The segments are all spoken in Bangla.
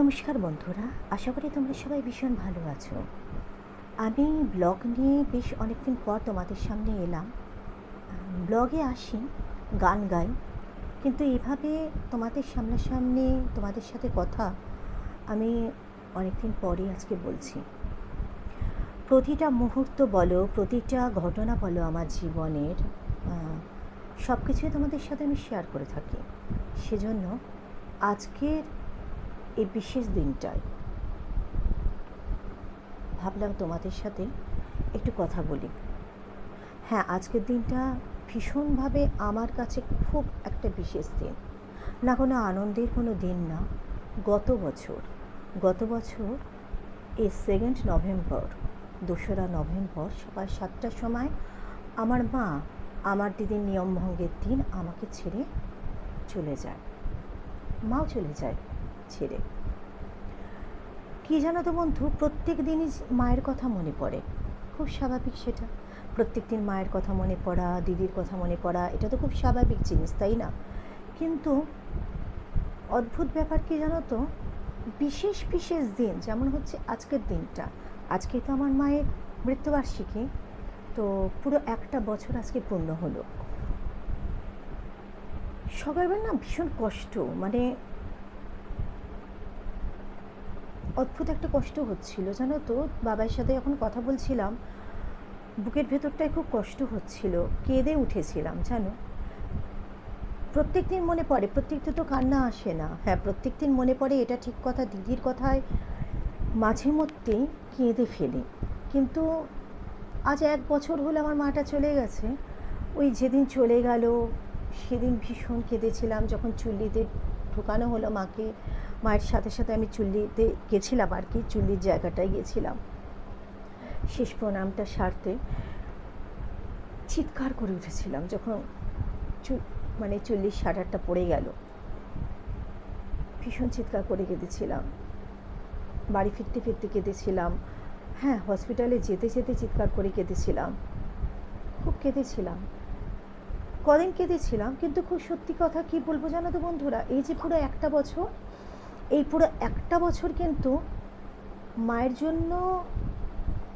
নমস্কার বন্ধুরা, আশা করি তোমরা সবাই ভীষণ ভালো আছো। আমি ব্লগ নিয়ে বেশ অনেকদিন পর তোমাদের সামনে এলাম। ব্লগে আসি, গান গাই, কিন্তু এভাবে তোমাদের সামনাসামনি তোমাদের সাথে কথা আমি অনেকদিন পরে আজকে বলছি। প্রতিটা মুহূর্ত বলো, প্রতিটা ঘটনা বলো আমার জীবনের সব কিছুই তোমাদের সাথে আমি শেয়ার করে থাকি। সেজন্য আজকের এই বিশেষ দিনটায়। ভাবলাম তোমাদের সাথে একটু কথা বলি। হ্যাঁ আজকের দিনটা ভীষণভাবে আমার কাছে খুব একটা বিশেষ দিন। না কোনো আনন্দের কোনো দিন না, গত বছর। গত বছর এই সেকেন্ড নভেম্বর দোসরা নভেম্বর সকাল সাতটার সময় আমার মা আমার দিদির নিয়মভঙ্গের দিন আমাকে ছেড়ে চলে যায়। মাও চলে যায়। ছেড়ে। কী জানো তো বন্ধু, প্রত্যেক দিনই মায়ের কথা মনে পড়ে। খুব স্বাভাবিক সেটা। প্রত্যেক দিন মায়ের কথা মনে পড়া, দিদির কথা মনে পড়া, এটা তো খুব স্বাভাবিক জিনিস, তাই না? কিন্তু অদ্ভুত ব্যাপার কি জানো তো, বিশেষ বিশেষ দিন, যেমন হচ্ছে আজকের দিনটা। আজকে তো আমার মায়ের মৃত্যুবার্ষিকী, তো পুরো একটা বছর আজকে পূর্ণ হলো। সকালবেলা না ভীষণ কষ্ট মানে অদ্ভুত একটা কষ্ট হচ্ছিল, জানো তো? বাবার সাথে যখন কথা বলছিলাম, বুকের ভেতরটায় খুব কষ্ট হচ্ছিল, কেঁদে উঠেছিলাম, জানো? প্রত্যেক দিন মনে পড়ে প্রত্যেক দিন তো কান্না আসে না। হ্যাঁ প্রত্যেক দিন মনে পড়ে এটা ঠিক কথা, দিদির কথায় মাঝে মধ্যেই কেঁদে ফেলি। কিন্তু আজ এক বছর হলো আমার মাটা চলে গেছে। ওই যেদিন চলে গেল, সেদিন ভীষণ কেঁদেছিলাম, যখন চুল্লিতে ঢোকানো হলো মাকে। মায়ের সাথে সাথে আমি চুল্লিতে গেছিলাম আর কি, চুল্লির জায়গাটায় গেছিলাম শেষ প্রণামটা সারতে চিৎকার করে উঠেছিলাম যখন মানে চল্লিশ সাটারটা পড়ে গেল। ভীষণ চিৎকার করে কেঁদেছিলাম। বাড়ি ফিরতে ফিরতে কেঁদেছিলাম। হ্যাঁ হসপিটালে যেতে যেতে চিৎকার করে কেঁদেছিলাম। খুব কেঁদেছিলাম। কদিন কেঁদেছিলাম কিন্তু খুব সত্যি কথা কি বলব জানো তো বন্ধুরা? এই যে পুরো একটা বছর, এই পুরো একটা বছর কিন্তু মায়ের জন্য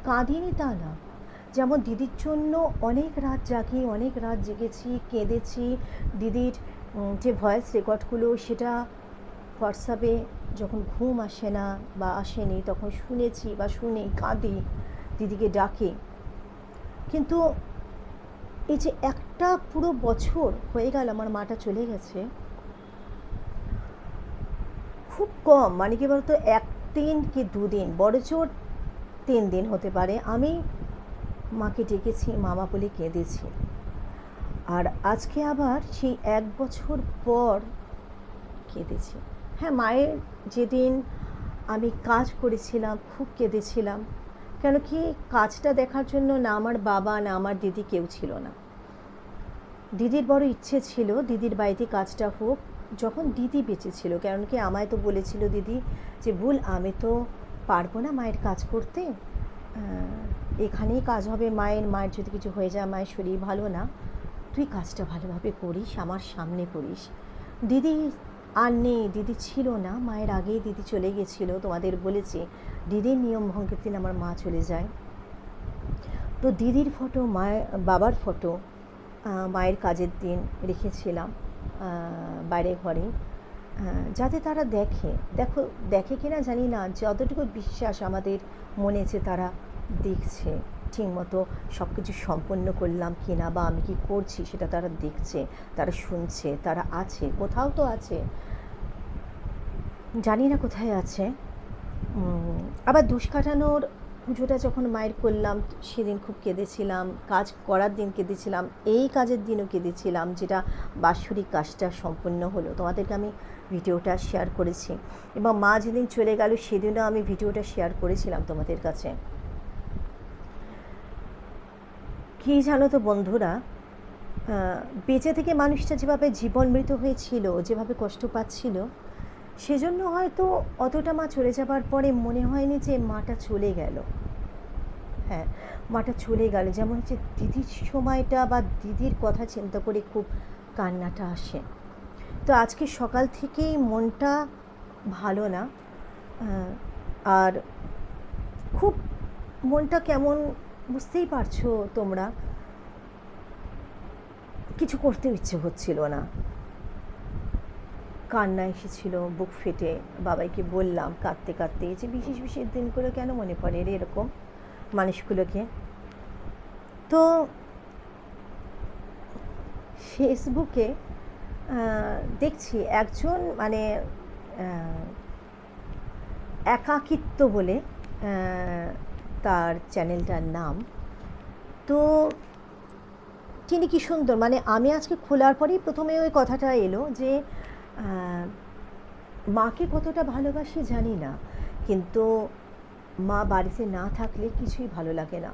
কাঁদিনি তা না। যেমন দিদির জন্য অনেক রাত জাগি, অনেক রাত জেগেছি, কেঁদেছি। দিদির যে ভয়েস রেকর্ডগুলো সেটা হোয়াটসঅ্যাপে যখন ঘুম আসে না বা আসেনি, তখন শুনেছি বা শুনে কাঁদি, দিদিকে ডাকে। কিন্তু এই যে একটা পুরো বছর হয়ে গেল, আমার মাটা চলে গেছে। খুব কম মানে কি বলতো এক দিন কি দুদিন, বড় জোর তিন দিন হতে পারে, আমি মাকে ডেকেছি, মামা বলে কেঁদেছি। আর আজকে আবার সেই এক বছর পর কেঁদেছি। হ্যাঁ মায়ের যেদিন আমি কাজ করেছিলাম, খুব কেঁদেছিলাম। কেন কি কাজটা দেখার জন্য না আমার বাবা, না আমার দিদি কেউ ছিল না। দিদির বড় ইচ্ছে ছিল, দিদির বাড়িতে কাজটা হোক, যখন দিদি বেঁচে ছিল। কারণ কি আমায় তো বলেছিল দিদি যে, ভুল, আমি তো পারব না মায়ের কাজ করতে। এখানেই কাজ হবে, মায়ের মায়ের যদি কিছু হয়ে যায়, মায়ের শরীর ভালো না, তুই কাজটা ভালোভাবে করিস, আমার সামনে করিস। দিদি আর নেই, দিদি ছিল না, মায়ের আগেই দিদি চলে গেছিল, তোমাদের বলেছি, দিদির নিয়ম ভঙ্গের দিন আমার মা চলে যায়। তো দিদির ফটো মায়ের, বাবার ফটো মায়ের কাজের দিন রেখেছিলাম বাইরে ঘরে। যাতে তারা দেখে, দেখো, দেখে কিনা জানি না, যতটুকু বিশ্বাস আমাদের মনে যে তারা দেখছে। ঠিকমতো সব কিছু সম্পন্ন করলাম কি না বা আমি কি করছি সেটা তারা দেখছে, তারা শুনছে, তারা আছে, কোথাও তো আছে। জানি না কোথায় আছে। আবার দুষ কাটানোর পুজোটা যখন মায়ের করলাম, সেদিন খুব কেঁদেছিলাম, কাজ করার দিন কেঁদেছিলাম, এই কাজের দিনও কেঁদেছিলাম, যেটা বাৎসরিক কাজটা সম্পূর্ণ হলো। তোমাদেরকে আমি ভিডিওটা শেয়ার করেছি। এবং মা যেদিন চলে গেল, সেদিনও আমি ভিডিওটা শেয়ার করেছিলাম তোমাদের কাছে। কী জানো তো বন্ধুরা? বেঁচে থেকে মানুষটা যেভাবে জীবন মৃত হয়েছিল, যেভাবে কষ্ট পাচ্ছিল, সেজন্য হয়তো অতটা মা চলে যাবার পরে মনে হয়নি যে মাটা চলে গেল। হ্যাঁ মাটা চলে গেল। যেমন হচ্ছে দিদির সময়টা বা দিদির কথা চিন্তা করে খুব কান্নাটা আসে। তো আজকে সকাল থেকেই মনটা ভালো না। আর খুব মনটা কেমন বুঝতেই পারছ তোমরা। কিছু করতে ইচ্ছে হচ্ছিল না। কান্না এসেছিল, বুক ফেটে। বাবাইকে বললাম কাঁদতে কাঁদতে যে বিশেষ বিশেষ দিনগুলো কেন মনে পড়ে রে এরকম মানুষগুলোকে? তো ফেসবুকে দেখছি একজন মানে একাকিত্ব বলে তার চ্যানেলটার নাম। তো তিনি কি সুন্দর? মানে আমি আজকে খোলার পরেই প্রথমে ওই কথাটা এলো যে মাকে কতটা ভালোবাসি জানি না, কিন্তু মা বাড়িতে না থাকলে কিছুই ভালো লাগে না।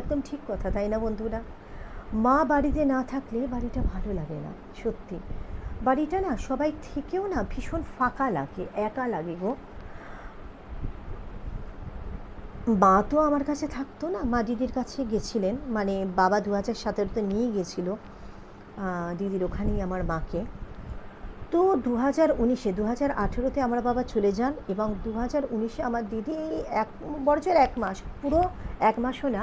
একদম ঠিক কথা, তাই না বন্ধুরা? মা বাড়িতে না থাকলে বাড়িটা ভালো লাগে না, সত্যি। বাড়িটা না সবাই থেকেও না ভীষণ ফাঁকা লাগে, একা লাগে গো। মা তো আমার কাছে থাকতো না, মা দিদির কাছে গেছিলেন মানে বাবা দু হাজার সতেরোতে নিয়ে গেছিল দিদির ওখানেই আমার মাকে। তো দু হাজার উনিশে দু হাজার আঠেরোতে আমার বাবা চলে যান এবং দু হাজার উনিশে আমার দিদি এক বছর এক মাস, পুরো এক মাসও না।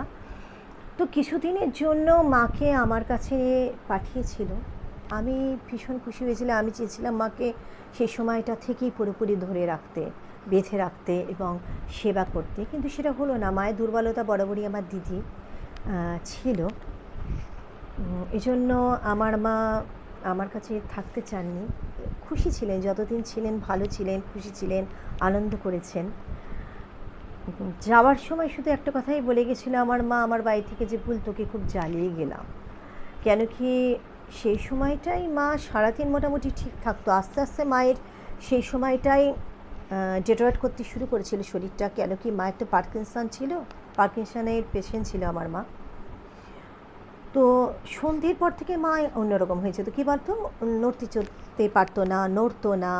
তো কিছুদিনের জন্য মাকে আমার কাছে পাঠিয়েছিল। আমি ভীষণ খুশি হয়েছিলাম, আমি চেয়েছিলাম মাকে সেই সময়টা থেকেই পুরোপুরি ধরে রাখতে। বেঁধে রাখতে এবং সেবা করতে। কিন্তু সেটা হলো না। মায়ের দুর্বলতা বরাবরই আমার দিদি ছিল। এজন্য আমার মা আমার কাছে থাকতে চাননি। খুশি ছিলেন, যতদিন ছিলেন, ভালো ছিলেন, খুশি ছিলেন, আনন্দ করেছেন। যাওয়ার সময় শুধু একটা কথাই বলে গেছিল, আমার মা আমার বাড়ি থেকে যে ভুল তোকে খুব জ্বালিয়ে গেলাম। কেন কি সেই সময়টাই মা সারাদিন মোটামুটি ঠিক থাকতো। আস্তে আস্তে মায়ের সেই সময়টাই ডেটোরেট করতে শুরু করেছিল শরীরটা। কেন কি মা একটা পার্কিনসন ছিল? পার্কিনসনের পেশেন্ট ছিল আমার মা। তো সন্ধ্যের পর থেকে মা অন্যরকম হয়েছে। তো কী বলতো? নড়তে চড়তে পারতো না, নড়তো না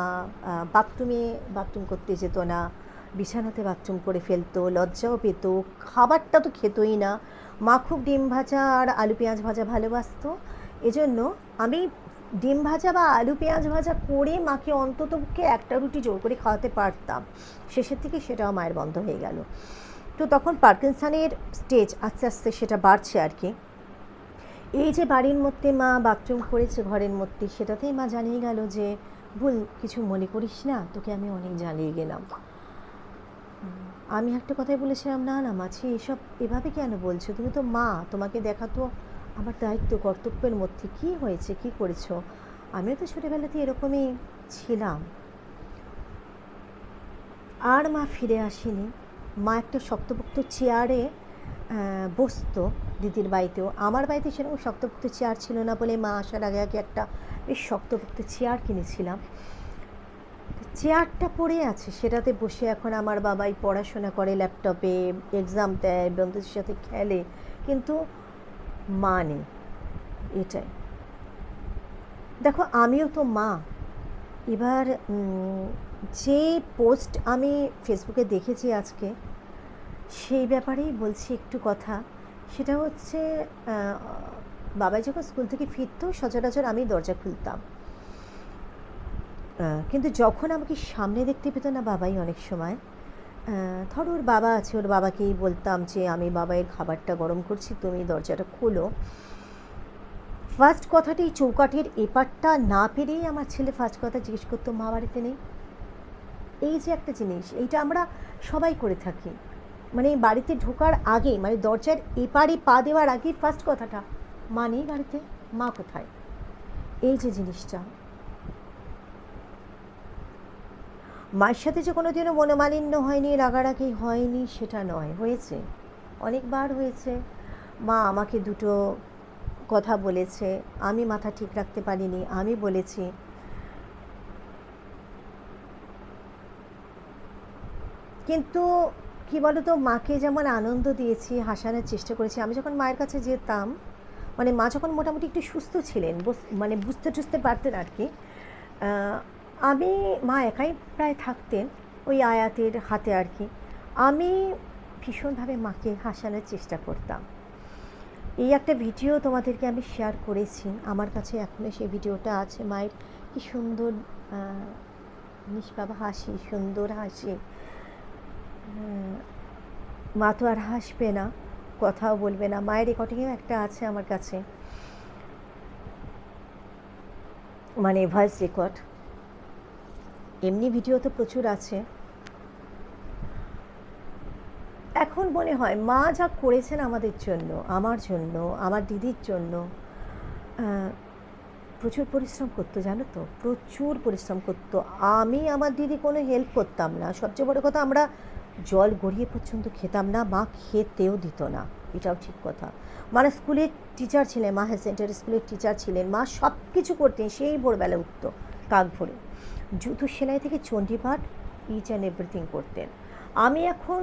বাথরুমে বাথরুম করতে যেত না, বিছানাতে বাথরুম করে ফেলতো, লজ্জাও পেত, খাবারটা তো খেতই না। মা খুব ডিম ভাজা আর আলু পেঁয়াজ ভাজা ভালোবাসতো। এজন্য আমি ডিম ভাজা বা আলু পেঁয়াজ ভাজা করে মাকে অন্ততপক্ষে একটা রুটি জোর করে খাওয়াতে পারতাম। শেষের থেকে সেটাও মায়ের বন্ধ হয়ে গেল। তো তখন পার্কিনসনের স্টেজ আস্তে আস্তে সেটা বাড়ছে আর কি। এই যে বাড়ির মধ্যে মা বাথরুম করেছে, ঘরের মধ্যে, সেটাতেই মা জানিয়ে গেল যে, ভুল, কিছু মনে করিস না, তোকে আমি অনেক জানিয়ে গেলাম। আমি একটা কথাই বলেছিলাম, না না, মাছি, এসব এভাবে কেন বলছো? তুমি তো মা, তোমাকে দেখা তো আমার দায়িত্ব, কর্তব্যের মধ্যে কি হয়েছে, কি করেছ? আমিও তো ছোটোবেলাতে এরকমই ছিলাম। আর মা ফিরে আসেনি। মা একটা শক্তপোক্ত চেয়ারে বসতো দিদির বাড়িতেও। আমার বাড়িতে সেরকম শক্তপোক্ত চেয়ার ছিল না বলে মা আসার আগে আগে একটা বেশ শক্তপোক্ত চেয়ার কিনেছিলাম। চেয়ারটা পড়ে আছে, সেটাতে বসে এখন আমার বাবাই পড়াশোনা করে, ল্যাপটপে এক্সাম দেয়, বন্ধুদের সাথে খেলে। কিন্তু মা নেই এটাই। দেখো, আমিও তো মা। এবার যে পোস্ট আমি ফেসবুকে দেখেছি আজকে, সেই ব্যাপারেই বলছি একটু কথা। সেটা হচ্ছে বাবাই যখন স্কুল থেকে ফিরতো, সচরাচর আমি দরজা খুলতাম। কিন্তু যখন আমাকে সামনে দেখতে পেতো না বাবাই অনেক সময় ধরো ওর বাবা আছে, ওর বাবাকেই বলতাম যে আমি বাবাইয়ের খাবারটা গরম করছি, তুমি দরজাটা খোলো। ফার্স্ট কথাটি চৌকাঠের এপারটা না পেরেই আমার ছেলে ফার্স্ট কথা জিজ্ঞেস করতো, মা বাড়িতে নেই? এই যে একটা জিনিস, এইটা আমরা সবাই করে থাকি। মানে বাড়িতে ঢোকার আগে মানে দরজার এপারে পা দেওয়ার আগে ফার্স্ট কথাটা, মা নেই বাড়িতে? মা কোথায়? এই যে জিনিসটা। মায়ের সাথে যে কোনোদিনও মনোমালিন্য হয়নি, রাগারাগি হয়নি, সেটা নয়। হয়েছে। অনেকবার হয়েছে। মা আমাকে দুটো কথা বলেছে। আমি মাথা ঠিক রাখতে পারিনি। আমি বলেছি, কিন্তু কি বলতো, মাকে যেমন আনন্দ দিয়েছি, হাসানোর চেষ্টা করেছি, আমি যখন মায়ের কাছে যেতাম মানে মা যখন মোটামুটি একটু সুস্থ ছিলেন মানে বুঝতে টুঝতে পারতেন আর কি আমি মা একাই প্রায় থাকতেন ওই আয়াতের হাতে আর কি। আমি ভীষণভাবে মাকে হাসানোর চেষ্টা করতাম। এই একটা ভিডিও তোমাদেরকে আমি শেয়ার করেছি। আমার কাছে এখনও সেই ভিডিওটা আছে। মায়ের কি সুন্দর আহ, নিষ্পাপ হাসি সুন্দর হাসি। মা তো আর হাসবে না কথাও বলবে না। মায়ের রেকর্ডিংও একটা আছে আমার কাছে। মানে ভয়েস রেকর্ড এমনি ভিডিও তো প্রচুর আছে। এখন মনে হয় মা যা করেছেন আমাদের জন্য, আমার জন্য, আমার দিদির জন্য প্রচুর পরিশ্রম করতো, জানো তো? প্রচুর পরিশ্রম করতো। আমি আমার দিদি কোনো হেল্প করতাম না। সবচেয়ে বড় কথা, আমরা জল গড়িয়ে পর্যন্ত খেতাম না, মা খেতেও দিত না। এটাও ঠিক কথা। মানে স্কুলের টিচার ছিলেন, মা হায়ার সেন্টারি স্কুলের টিচার ছিলেন, মা সব কিছু করতেন, সেই ভোরবেলা উঠতো। কাক ভরে। জুতো সেলাই থেকে চণ্ডীপাঠ ইচ অ্যান্ড এভরিথিং করতেন। আমি এখন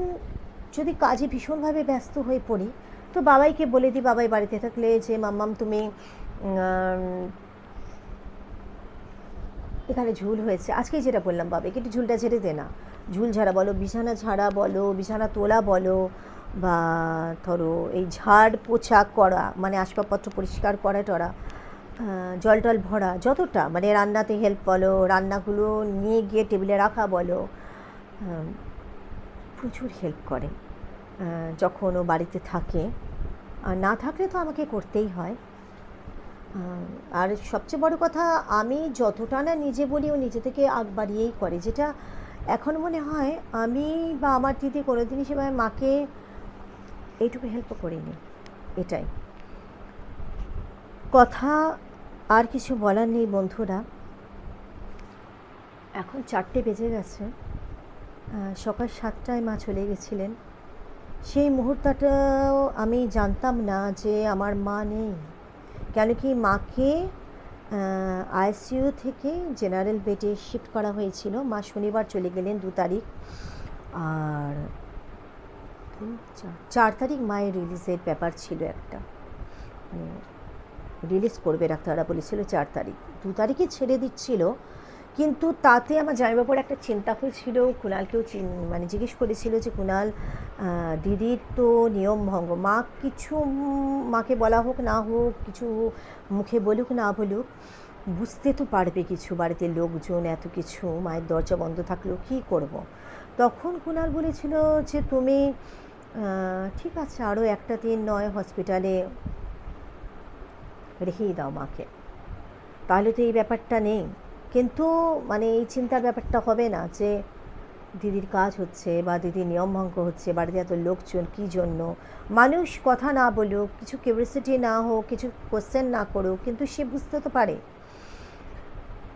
যদি কাজে ভীষণভাবে ব্যস্ত হয়ে পড়ি, তো বাবাইকে বলে দিই, বাবাই, বাড়িতে থাকলে যে মাম্মাম, তুমি এখানে ঝুল হয়েছে। আজকেই যেটা বললাম বাবাকে একটু ঝুলটা ঝেড়ে দে না। ঝুল ঝাড়া বলো, বিছানা ঝাড়া বলো, বিছানা তোলা বলো, বা ধরো এই ঝাড় পোছা করা মানে আসবাবপত্র পরিষ্কার করা টরা জল টল ভরা, যতটা মানে রান্নাতে হেল্প বলো, রান্নাগুলো নিয়ে গিয়ে টেবিলে রাখা বলো প্রচুর হেল্প করে। যখন ও বাড়িতে থাকে, আর না থাকলে তো আমাকে করতেই হয়। আর সবচেয়ে বড় কথা, আমি যতটা না নিজে বলি, ও নিজে থেকে আগ বাড়িয়েই করে। যেটা এখন মনে হয়, আমি বা আমার দিদি কোনোদিনই সেভাবে মাকে এইটুকু হেল্প করিনি। এটাই। কথা আর কিছু বলার নেই, বন্ধুরা। এখন চারটে বেজে গেছে। সকাল সাতটায় মা চলে গেছিলেন। সেই মুহূর্তটাও আমি জানতাম না যে আমার মা নেই। কেন কি মাকে আইসিইউ থেকে জেনারেল বেডে শিফট করা হয়েছিল। মা শনিবার চলে গেলেন দু তারিখ। আর চার তারিখ মায়ের রিলিজের ব্যাপার ছিল একটা। রিলিজ করবে ডাক্তাররা বলেছিল চার তারিখ। দু তারিখে ছেড়ে দিচ্ছিল, কিন্তু তাতে আমার জামাইবাবুর একটা চিন্তা হয়েছিল কুণালকেও মানে জিজ্ঞেস করেছিল যে, কুণাল দিদির তো নিয়ম ভঙ্গ। মা কিছু মাকে বলা হোক না হোক, কিছু মুখে বলুক না বলুক, বুঝতে তো পারবে কিছু। বাড়িতে লোকজন, এত কিছু, মায়ের দরজা বন্ধ থাকলেও কী করব। তখন কুণাল বলেছিল যে, তুমি ঠিক আছে, আরও একটা দিন নয়, হসপিটালে রেখেই দাও মাকে। তাহলে তো এই ব্যাপারটা নেই। কিন্তু মানে এই চিন্তার ব্যাপারটা হবে না যে দিদির কাজ হচ্ছে বা দিদির নিয়মভঙ্গ হচ্ছে, বাড়িতে এত লোকজন, কী জন্য? মানুষ কথা না বলুক, কিছু কিউরিয়াসিটি না হোক, কিছু কোশ্চেন না করুক, কিন্তু সে বুঝতে তো পারে।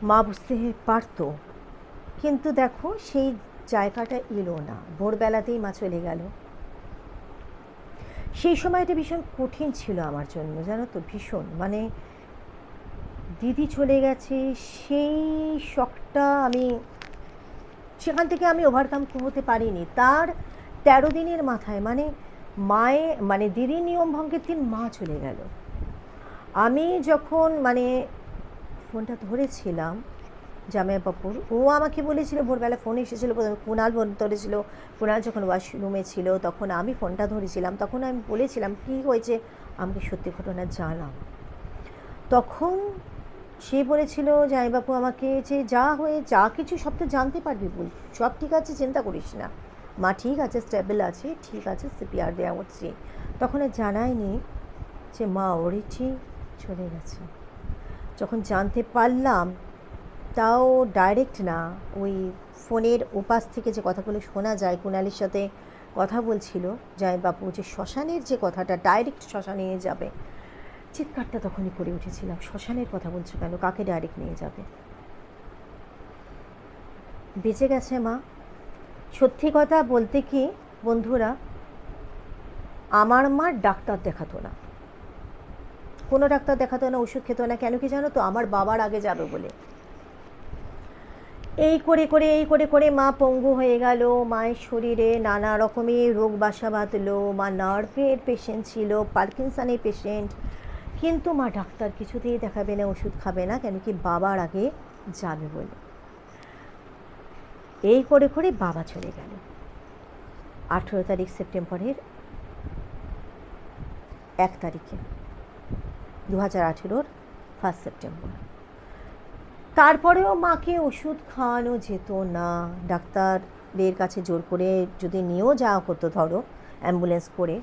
মা বুঝতে পারতো। কিন্তু দেখো সেই জায়গাটা এলো না। ভোরবেলাতেই মা চলে গেল। সেই সময়টা ভীষণ কঠিন ছিল আমার জন্য, জানো তো, ভীষণ। মানে দিদি চলে গেছে, সেই শখটা আমি, সেখান থেকে আমি ওভারকাম হতে পারিনি। তার তেরো দিনের মাথায় মানে মায়ে মানে দিদি নিয়ম ভঙ্গের দিন মা চলে গেল। আমি যখন মানে ফোনটা ধরেছিলাম জামাই বাপুর ও আমাকে বলেছিল, ভোরবেলা ফোন এসেছিল, প্রথমে কুণাল ফোন ধরেছিল। কুণাল যখন ওয়াশরুমে ছিল, তখন আমি ফোনটা ধরেছিলাম। তখন আমি বলেছিলাম, কী হয়েছে? আমাকে সত্যি ঘটনা জানাও। তখন সে বলেছিল জামাইবাবু আমাকে যে যা হয়ে, যা কিছু, সব তো জানতে পারবি বল। সব ঠিক আছে, চিন্তা করিস না। মা, ঠিক আছে স্টেবল আছে, ঠিক আছে সিপিআর দেওয়া হচ্ছে। তখন জানায়নি যে মা ওরিটি চলে গেছে। যখন জানতে পারলাম তাও ডাইরেক্ট না। ওই ফোনের ওপাশ থেকে যে কথাগুলো শোনা যায়, কুণালের সাথে কথা বলছিল জামাইবাবু যে শ্মশানের যে কথাটা ডাইরেক্ট শ্মশানে যাবে। চিৎকারটা তখনই করে উঠেছিলাম। শ্মশানের কথা বলছো কেন? কাকে ডাইরেক্ট নিয়ে যাবে? বেঁচে গেছে মা। সত্যি কথা বলতে কি, বন্ধুরা, আমার মা ডাক্তার দেখাতো না। কোনো ডাক্তার দেখাতো না, ওষুধ খেতো না। কেন কি জানো তো? আমার বাবার আগে যাবে বলে। এই করে করে, এই করে করে মা পঙ্গু হয়ে গেল। মায়ের শরীরে নানা রকমের রোগ বাসা বাঁধলো মা নার্ভের পেশেন্ট ছিল, পার্কিনসনের পেশেন্ট কিন্তু মা ডাক্তার কিছুতেই দেখাবে না, ওষুধ খাবে না, কেন কি বাবার আগে যাবে বলে। এই করে করে বাবা চলে গেল। আঠেরো তারিখ সেপ্টেম্বরের এক তারিখে দু হাজার আঠেরোর ফার্স্ট সেপ্টেম্বর। তারপরেও মাকে ওষুধ খাওয়ানো যেত না। ডাক্তারদের কাছে জোর করে যদি নিয়েও যাওয়া হতো, ধরো, অ্যাম্বুলেন্স করে,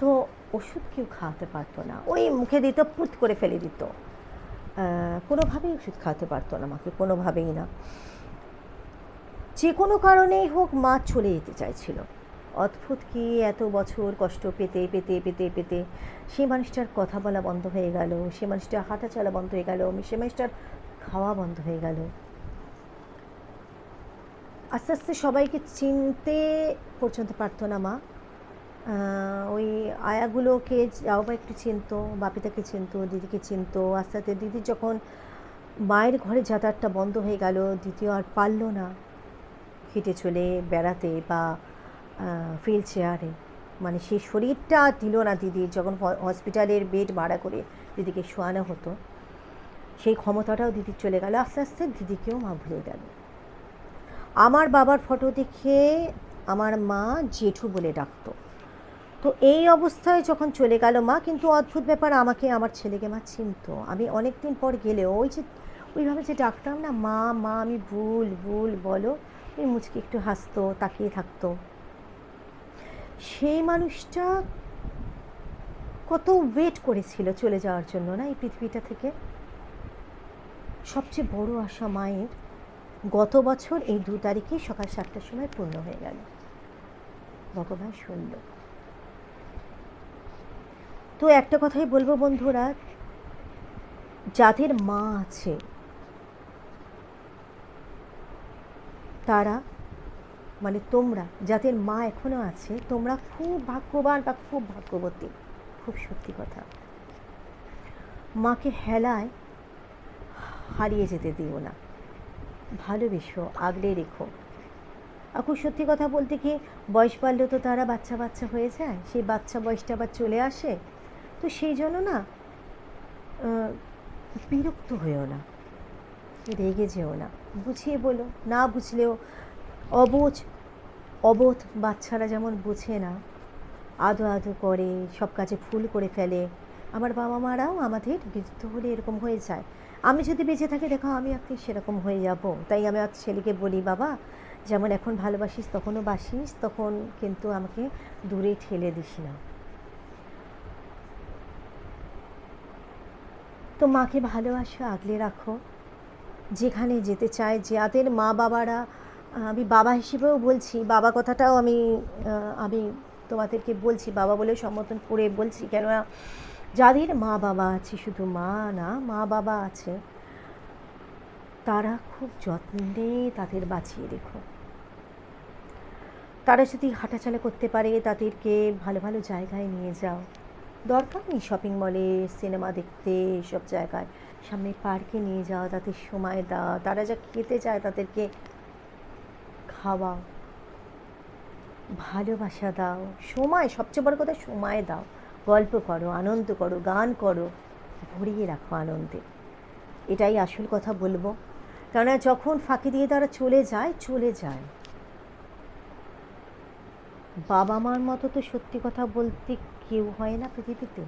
তো ওষুধ কেউ খাওয়াতে পারতো না। ওই মুখে দিত, পুত করে ফেলে দিত। কোনোভাবেই ওষুধ খাওয়াতে পারতো না মাকে, কোনোভাবেই না। যে কোনো কারণেই হোক, মা চলে যেতে চাইছিল। অদ্ভুত কি এত বছর কষ্ট পেতে পেতে পেতে পেতে। সেই মানুষটার কথা বলা বন্ধ হয়ে গেল, সে মানুষটার হাঁটা চলা বন্ধ হয়ে গেল, সে মানুষটার খাওয়া বন্ধ হয়ে গেল। আস্তে আস্তে সবাইকে চিনতে পর্যন্ত পারতো না মা। ওই আয়াগুলোকে যাও বা একটু চিনতো, বাপিতাকে চিনতো, দিদিকে চিনতো। আস্তে আস্তে দিদি যখন মায়ের ঘরে যাতায়াতটা বন্ধ হয়ে গেল দ্বিতীয় আর পারল না হেঁটে চলে বেড়াতে বা ফিল্ড চেয়ারে মানে সেই শরীরটা দিল না দিদির, যখন হসপিটালের বেড ভাড়া করে দিদিকে শোয়ানো হতো। সেই ক্ষমতাটাও দিদির চলে গেল। আস্তে আস্তে দিদিকেও মা ভুলে গেল। আমার বাবার ফটো দেখে আমার মা জেঠু বলে ডাকতো। তো এই অবস্থায় যখন চলে গেল মা, কিন্তু অদ্ভুত ব্যাপার, আমাকে আমার ছেলেকে মা চিনতো। আমি অনেক দিন পর গেলেও ওই যে, ওইভাবে যে ডাকতাম না, মা মা, আমি ভুল ভুল, বলো। ওই মুচকি একটু হাসতো, তাকিয়ে থাকতো। সেই মানুষটা কত ওয়েট করেছিল চলে যাওয়ার জন্য না এই পৃথিবীটা থেকে? সবচেয়ে বড় আশা মায়ের গত বছর এই দু তারিখে সকাল সাতটার সময় পূর্ণ হয়ে গেল। ভগবান শুনল। তো একটা কথাই বলব বন্ধুরা, যাদের মা আছে, তারা মানে তোমরা, যাদের মা এখনও আছে, তোমরা খুব ভাগ্যবান বা খুব ভাগ্যবতী, খুব সত্যি কথা। মাকে হেলায় হারিয়ে যেতে দিও না। ভালোবেসো, আগলে রেখো। এখন সত্যি কথা বলতে কি, বয়স বাড়লেও তো তারা বাচ্চা বাচ্চা হয়ে যায়, সেই বাচ্চা বয়সটা আবার চলে আসে। তো সেই জন্য না বিরক্ত হয়েও না, রেগে যেও না, বুঝিয়ে বলো। না বুঝলেও অবোধ অবোধ বাচ্চারা যেমন বোঝে না, আদো আদো করে, সব কাজে ফুল করে ফেলে আমার বাবা মারাও আমাদের বৃদ্ধ হলে এরকম হয়ে যায়। আমি যদি বেঁচে থাকি, দেখো আমি একদিন সেরকম হয়ে যাব। তাই আমি আমার ছেলেকে বলি, বাবা, যেমন এখন ভালোবাসিস, তখনও বাসিস, তখন কিন্তু আমাকে দূরে ঠেলে দিস না। তো মাকে ভালোবাসো আগলে রাখো। যেখানে যেতে চায় যাদের মা বাবারা, আমি বাবা হিসেবেও বলছি, বাবা কথাটাও আমি আমি তোমাদেরকে বলছি, বাবা বলে সম্বোধন করে বলছি, কেননা যাদের মা বাবা আছে, শুধু মা না, মা বাবা আছে, তারা খুব যত্নে তাদের বাঁচিয়ে রেখো। তারা যদি হাঁটাচলা করতে পারে, তাদেরকে ভালো ভালো জায়গায় নিয়ে যাও। দরকার নেই শপিং মলে সিনেমা দেখতে, সব জায়গায়। সামনে পার্কে নিয়ে যাও তাদের সময় দাও। তারা যা খেতে চায়, তাদেরকে খাওয়াও। ভালোবাসা দাও। সময়, সবচেয়ে বড় কথা, সময় দাও। গল্প করো, আনন্দ করো, গান করো, ভরিয়ে রাখো আনন্দে। এটাই আসল কথা বলব। কেননা যখন ফাঁকি দিয়ে তারা চলে যায় চলে যায়। বাবা মার মতো তো সত্যি কথা বলতে কেউ হয় না পৃথিবীতে।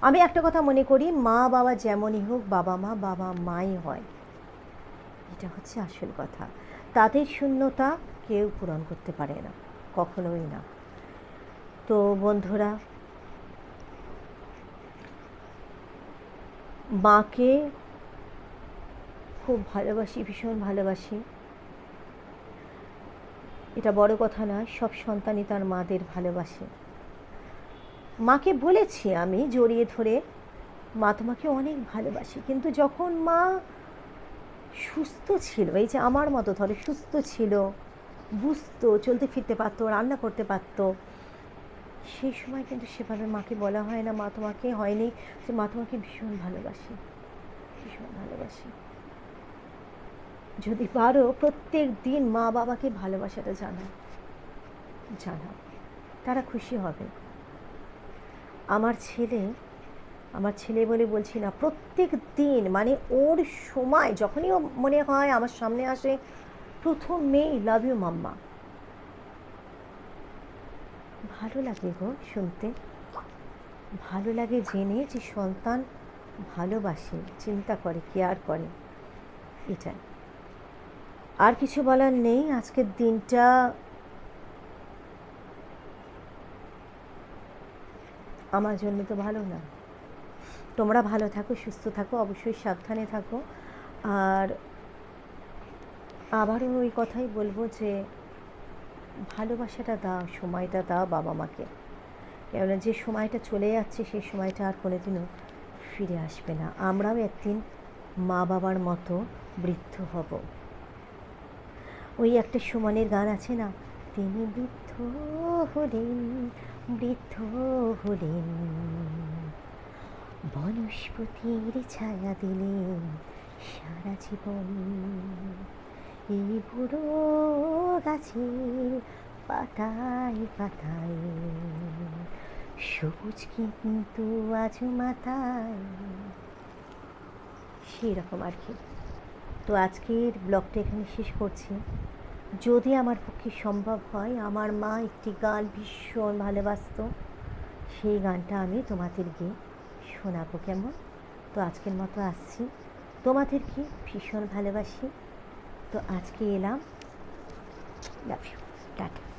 আমি একটা কথা মনে করি, মা বাবা যেমনই হোক, বাবা মা বাবা মাই হয়। এটা হচ্ছে আসল কথা। তাদের শূন্যতা কেউ পূরণ করতে পারে না, কখনোই না। তো বন্ধুরা, মাকে খুব ভালোবাসি, ভীষণ ভালোবাসি। এটা বড় কথা নয়, সব সন্তানই তার মাদের ভালোবাসে। মাকে বলেছি আমি জড়িয়ে ধরে, মা তোমাকে অনেক ভালোবাসি, কিন্তু যখন মা সুস্থ ছিল, এই যে আমার মতো ধরো সুস্থ ছিল, বুঝতো, চলতে ফিরতে পারতো, রান্না করতে পারতো সেই সময় কিন্তু সেভাবে মাকে বলা হয় না। মা তোমাকে হয়নি। যে মা তোমাকে ভীষণ ভালোবাসি। ভীষণ ভালোবাসি। যদি পারো প্রত্যেক দিন মা বাবাকে ভালোবাসাটা জানাও। জানাও। তারা খুশি হবে। আমার ছেলে আমার ছেলে বলে বলছি না, প্রত্যেক দিন মানে ওর সময় যখনই ও মনে হয় আমার সামনে আসে, প্রথম মেয়ে লাভ ইউ মাম্মা। ভালো লাগে গো শুনতে। ভালো লাগে জেনে যে সন্তান ভালোবাসে, চিন্তা করে কেয়ার করে। এটাই। আর কিছু বলার নেই, আজকের দিনটা আমার জন্য তো ভালো না। তোমরা ভালো থাকো, সুস্থ থাকো, অবশ্যই সাবধানে থাকো। আর আবারও ওই কথাই বলব যে ভালোবাসাটা দাও, সময়টা দাও বাবা মাকে। কেননা যে সময়টা চলে যাচ্ছে, সেই সময়টা আর কোনোদিনও ফিরে আসবে না। আমরাও একদিন মা বাবার মতো বৃদ্ধ হব। ওই একটা সুমনের গান আছে না? তিনি বৃদ্ধ হলেন বৃদ্ধ হলেন। বনস্পতির ছায়া দিলেন সারা জীবন। এই বুড়ো গাছের পাতায় পাতায়? সবুজ কিন্তু আজ মাথায়। সেরকম আর কি। তো আজকের ব্লগটা এখানে শেষ করছি। যদি আমার পক্ষে সম্ভব হয়, আমার মা একটি গান ভীষণ ভালোবাসতো। সেই গানটা আমি তোমাদেরকে শোনাবো কেমন? তো আজকের মতো আসছি। তোমাদেরকে ভীষণ ভালোবাসি। তো আজকে এলাম লাভ ইউ টাটা